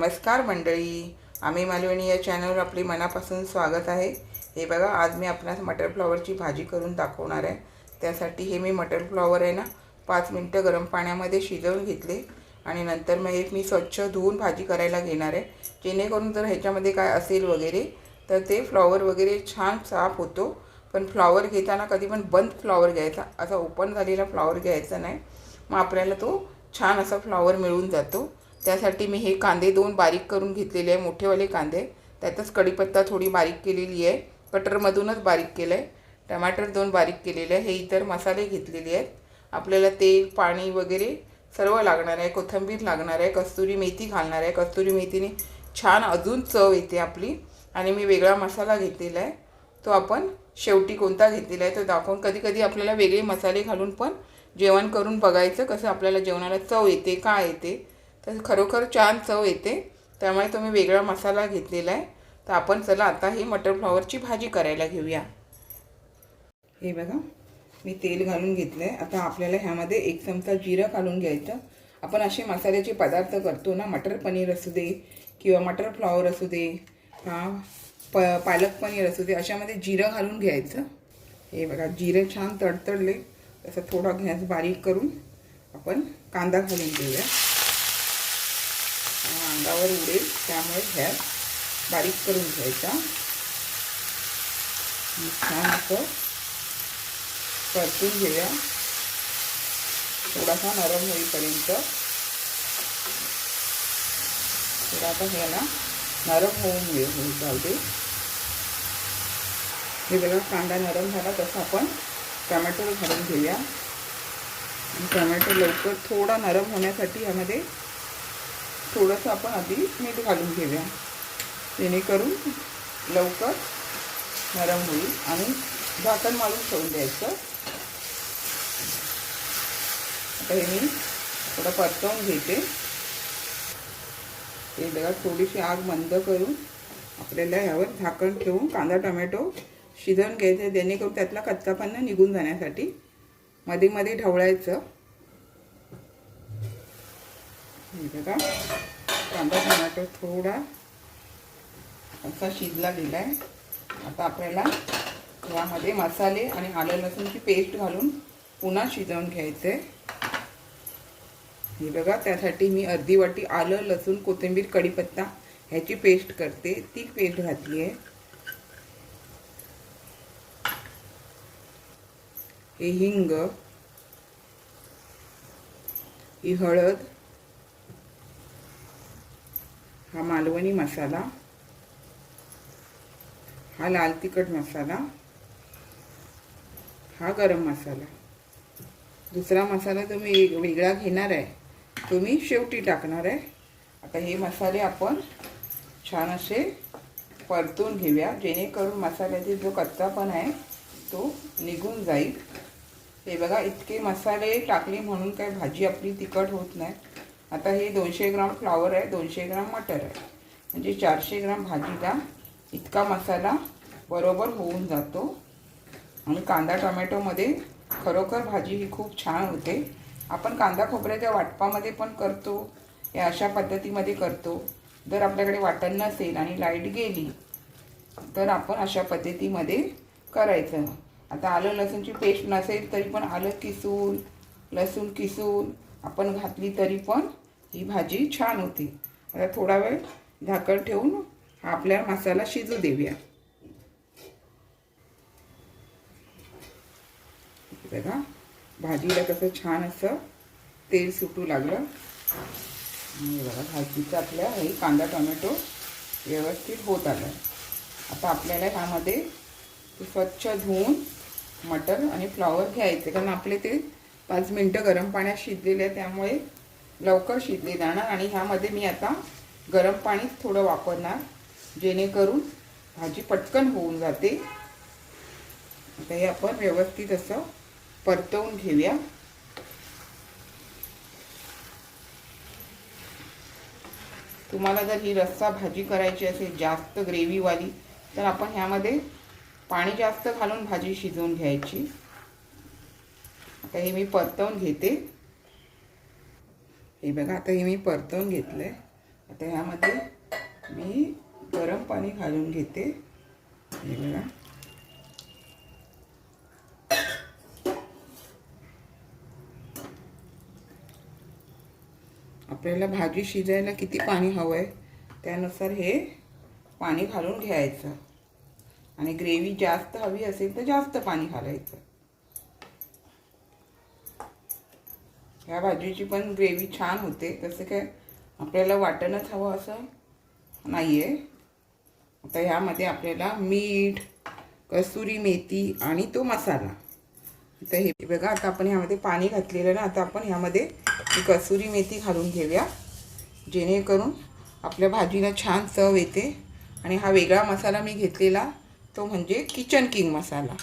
नमस्कार मंडळी. आम्ही मालवणी या चॅनलवर आपली मनापासून स्वागत आहे. हे बघा आज मी आपणास मटर फ्लॉवरची भाजी करून दाखवणार आहे. त्यासाठी हे मी मटर फ्लॉवर आहे ना पाच मिनटं गरम पाण्यामध्ये शिजवून घेतले आणि नंतर मग हे मी स्वच्छ धुवून भाजी करायला घेणार आहे. जेणेकरून जर ह्याच्यामध्ये काय असेल वगैरे तर ते फ्लॉवर वगैरे छान साफ होतो. पण फ्लॉवर घेताना कधी पण बंद फ्लॉवर घ्यायचा असा ओपन झालेला फ्लॉवर घ्यायचा नाही. मग आपल्याला तो छान असा फ्लॉवर मिळून जातो. त्यासाठी मी हे कांदे दोन बारीक करून घेतलेले आहे मोठेवाले कांदे. त्यातच कढीपत्ता थोडी बारीक केलेली आहे. कटरमधूनच बारीक केलं आहे टमाटर दोन बारीक केलेले आहे. हे इतर मसाले घेतलेले आहेत. आपल्याला तेल पाणी वगैरे सर्व लागणार आहे. कोथिंबीर लागणार आहे. कस्तुरी मेथी घालणार आहे. कस्तुरी मेथीने छान अजून चव येते आपली. आणि मी वेगळा मसाला घेतलेला आहे. तो आपण शेवटी कोणता घेतलेला आहे तो दाखवून कधी कधी आपल्याला वेगळे मसाले घालून पण जेवण करून बघायचं कसं आपल्याला जेवणाला चव येते काय येते. तर खरोखर छान चव येते. त्यामुळे तो मी वेगळा मसाला घेतलेला आहे. तर आपण चला आता ही मटर फ्लॉवरची भाजी करायला घेऊया. हे बघा मी तेल घालून घेतलं आहे आता आपल्याला ह्यामध्ये एक चमचा जिरं घालून घ्यायचं. आपण असे मसाल्याचे पदार्थ करतो ना मटर पनीर असू दे किंवा मटर फ्लॉवर असू दे हां प पालक पनीर असू दे अशामध्ये जिरं घालून घ्यायचं. हे बघा जिरे छान तडतडले. तसं थोडा गॅस बारीक करून आपण कांदा घालून घेऊया. अंगावर उडेल. त्यामुळे ह्या बारीक करून घ्यायचा. छान असं परतून घेऊया. थोडासा नरम होईपर्यंत. थोडा आता ह्याला नरम होऊन घेऊ चालते. जाऊ दे हे बघा कांदा नरम झाला तसं आपण टमॅटो घालून घेऊया. आणि टमॅटो लवकर थोडा नरम होण्यासाठी यामध्ये थोडंसं आपण आधी मीठ घालून घेऊया. जेणेकरून लवकर नरम होईल आणि झाकण मारून ठेवून द्यायचं. आता हे मी थोडं परतवून घेते. हे बघा थोडीशी आग बंद करून आपल्याला ह्यावर झाकण ठेवून कांदा टोमॅटो शिजवून घ्यायचं जेणेकरून त्यातला कच्चापणा निघून जाण्यासाठी मध्ये मध्ये ढवळायचं. बघा. कांदा टोमॅटो थोडा असा शिजला गेला आहे आता आपल्याला यामध्ये मसाले आणि आलं लसूणची पेस्ट घालून पुन्हा शिजवून घ्यायचं आहे हे बघा त्यासाठी मी अर्धी वाटी आलं लसूण कोथिंबीर कढीपत्ता ह्याची पेस्ट करते. ती पेस्ट घातली आहे. हे हिंग ही हळद हा मालवणी मसाला हा लाल तिखट मसाला हा गरम मसाला. दुसरा मसाला तुम्ही वेगळा घेणार आहे तुम्ही शेवटी टाकणार आहे. आता हे मसाले आपण छान असे परतून घेऊया जेणेकरून मसाल्याचे जो कच्चापण आहे तो निघून जाईल. हे बघा इतके मसाले टाकले म्हणून काय भाजी आपली तिखट होत नाही. आता हे दोनशे ग्राम फ्लावर आहे दोनशे ग्राम मटर आहे. म्हणजे चारशे ग्राम भाजीला इतका मसाला बरोबर होऊन जातो. आणि कांदा टोमॅटोमध्ये खरोखर भाजी ही खूप छान होते. आपण कांदा खोबऱ्याच्या वाटपामध्ये पण करतो. या अशा पद्धतीमध्ये करतो. जर आपल्याकडे वाटण नसेल आणि लाइट गेली तर आपण अशा पद्धतीमध्ये करायचं. आता आलं लसूणची पेस्ट नसेल तरी पण आलं किसून लसूण किसून आपण घातली तरी पण ही भाजी छान होती. आता थोडा वेळ झाकण ठेवून हा आपल्या मसाला शिजू देऊया. बघा भाजीला कसं छान असं तेल सुटू लागलं. आणि बघा भाजीचं आपल्या हे कांदा टोमॅटो व्यवस्थित होत आलं. आता आपल्याला ह्यामध्ये स्वच्छ धुवून मटर आणि फ्लॉवर घ्यायचे. कारण आपले ते पाच मिनटं गरम पाण्यात शिजलेले आहे त्यामुळे लवकर शिजले जाणार आणि ह्यामध्ये मी आता गरम पाणीच थोडं वापरणार जेणेकरून भाजी पटकन होऊन जाते. आता हे आपण व्यवस्थित असं परतवून घेऊया. तुम्हाला जर ही रस्सा भाजी करायची असेल जास्त ग्रेव्हीवाली तर आपण ह्यामध्ये पाणी जास्त घालून भाजी शिजवून घ्यायची. आता हे मी परतवून घेते. हे बघा आता हे मी परतवून घेतलं आहे आता ह्यामध्ये मी गरम पाणी घालून घेते. हे बघा. आपल्याला भाजी शिजायला किती पाणी हवं आहे त्यानुसार हे पाणी घालून घ्यायचं. आणि ग्रेव्ही जास्त हवी असेल तर जास्त पाणी घालायचं. ह्या भाजीची पण ग्रेव्ही छान होते. तसं काय आपल्याला वाटणच हवं असं नाही आहे आता ह्यामध्ये आपल्याला मीठ कसुरी मेथी आणि तो मसाला. तर हे बघा आता आपण ह्यामध्ये पाणी घातलेलं ना आता आपण ह्यामध्ये कसुरी मेथी घालून घेऊया. जेणेकरून आपल्या भाजीला छान चव येते. आणि हा वेगळा मसाला मी घेतलेला तो म्हणजे किचन किंग मसाला.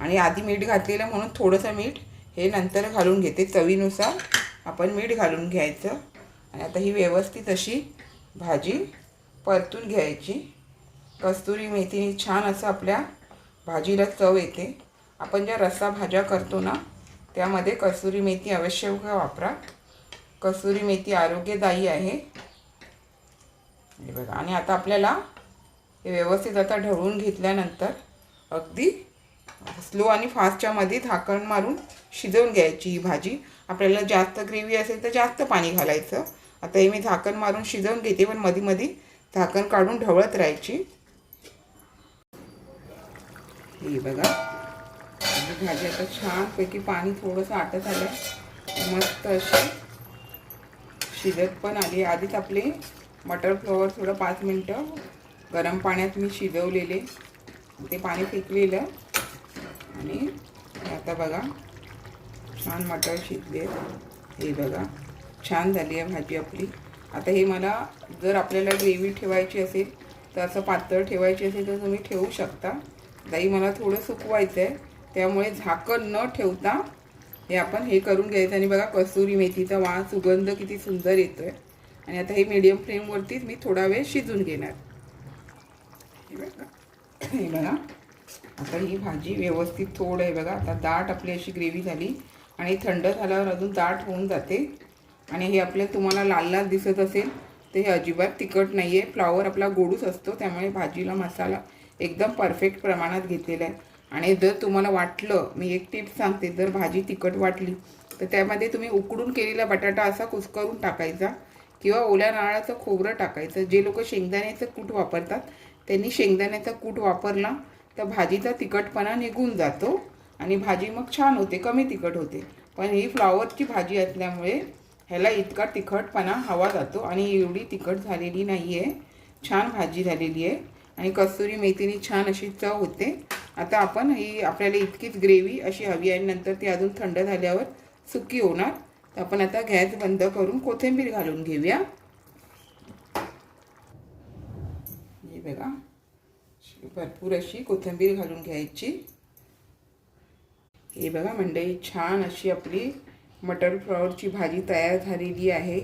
आणि आधी मीठ घातलेलं म्हणून थोडंसं मीठ हे नंतर घालून घेते चवीनुसार. आपण मीठ घालून घ्यायचं. आणि आता ही व्यवस्थित अशी भाजी परतून घ्यायची. कस्तुरी मेथीने छान असं आपल्या भाजीला चव येते. आपण ज्या रस्सा भाज्या करतो ना त्यामध्ये कसुरी मेथी अवश्य वापरा. कसुरी मेथी आरोग्यदायी आहे. बघा. आणि आता आपल्याला हे व्यवस्थित आता ढवळून घेतल्यानंतर अगदी स्लो आणि फास्टच्या मध्ये झाकण मारून शिजवून घ्यायची ही भाजी. आपल्याला जास्त ग्रेव्ही असेल तर जास्त पाणी घालायचं. आता हे मी झाकण मारून शिजवून घेते पण मध्ये मध्ये झाकण काढून ढवळत राहायची. हे बघा. भाजी आता छानपैकी पाणी थोडंसं आटत आलं मस्त अशी शिजत पण आली. आधीच आपले मटर फ्लॉवर थोडं पाच मिनटं गरम पाण्यात मी शिजवलेले. ते पाणी फेकलेलं. आणि आता बघा छान मटर शिजले. हे बघा छान झाली आहे भाजी आपली. आता हे मला जर आपल्याला ग्रेव्ही ठेवायची असेल तर असं पातळ ठेवायची असेल तर तुम्ही ठेवू शकता. दही मला थोडं सुकवायचं आहे त्यामुळे झाकण न ठेवता हे आपण हे करून घ्यायचं. आणि बघा कसुरी मेथीचा वा सुगंध किती सुंदर येतो आहे आणि आता हे मीडियम फ्लेमवरतीच मी थोडा वेळ शिजून घेणार. हे बघा. हे बघा. आता ही भाजी व्यवस्थित थोड आहे बघा. आता दाट आपली अशी ग्रेव्ही झाली आणि थंड झाल्यावर अजून दाट होऊन जाते. आणि हे आपल्या तुम्हाला लाल लाल दिसत असेल तर हे अजिबात तिखट नाही आहे फ्लावर आपला गोडूच असतो त्यामुळे भाजीला मसाला एकदम परफेक्ट प्रमाणात घेतलेला आहे. आणि जर तुम्हाला वाटलं मी एक टिप सांगते जर भाजी तिखट वाटली तर त्यामध्ये तुम्ही उकडून केलेला बटाटा असा कुस्करून टाकायचा किंवा ओल्या नारळाचं खोबरं टाकायचं. जे लोक शेंगदाण्याचं कूट वापरतात त्यांनी शेंगदाण्याचा कूट वापरला तर भाजीचा तिखटपणा निघून जातो आणि भाजी मग छान होते कमी तिखट होते. पण ही फ्लॉवरची भाजी असल्यामुळे ह्याला इतका तिखटपणा हवा जातो आणि एवढी तिखट झालेली नाही आहे छान भाजी झालेली आहे आणि कस्तुरी मेथीने छान अशी चव होते. आता आपण ही आपल्याला इतकीच ग्रेव्ही अशी हवी आहे नंतर ती अजून थंड झाल्यावर सुकी होणार. तर आपण आता गॅस बंद करून कोथिंबीर घालून घेऊया. हे बघा. भरपूर अशी कोथिंबीर घालून घ्यायची. हे बघा मंडळी छान अशी आपली मटर फ्लॉवरची भाजी तयार झालेली आहे.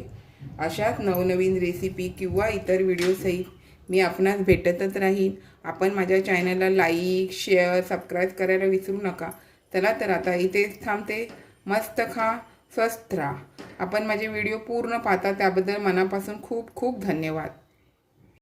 अशाच नवनवीन रेसिपी किंवा इतर व्हिडिओसहित मी आपणास भेटतच राहीन. आपण माझ्या चॅनलला लाईक शेअर सबस्क्राईब करायला विसरू नका. चला तर आता इथेच थांबते. मस्त खा स्वस्थ राहा. आपण माझे व्हिडिओ पूर्ण पाहता त्याबद्दल मनापासून खूप खूप धन्यवाद.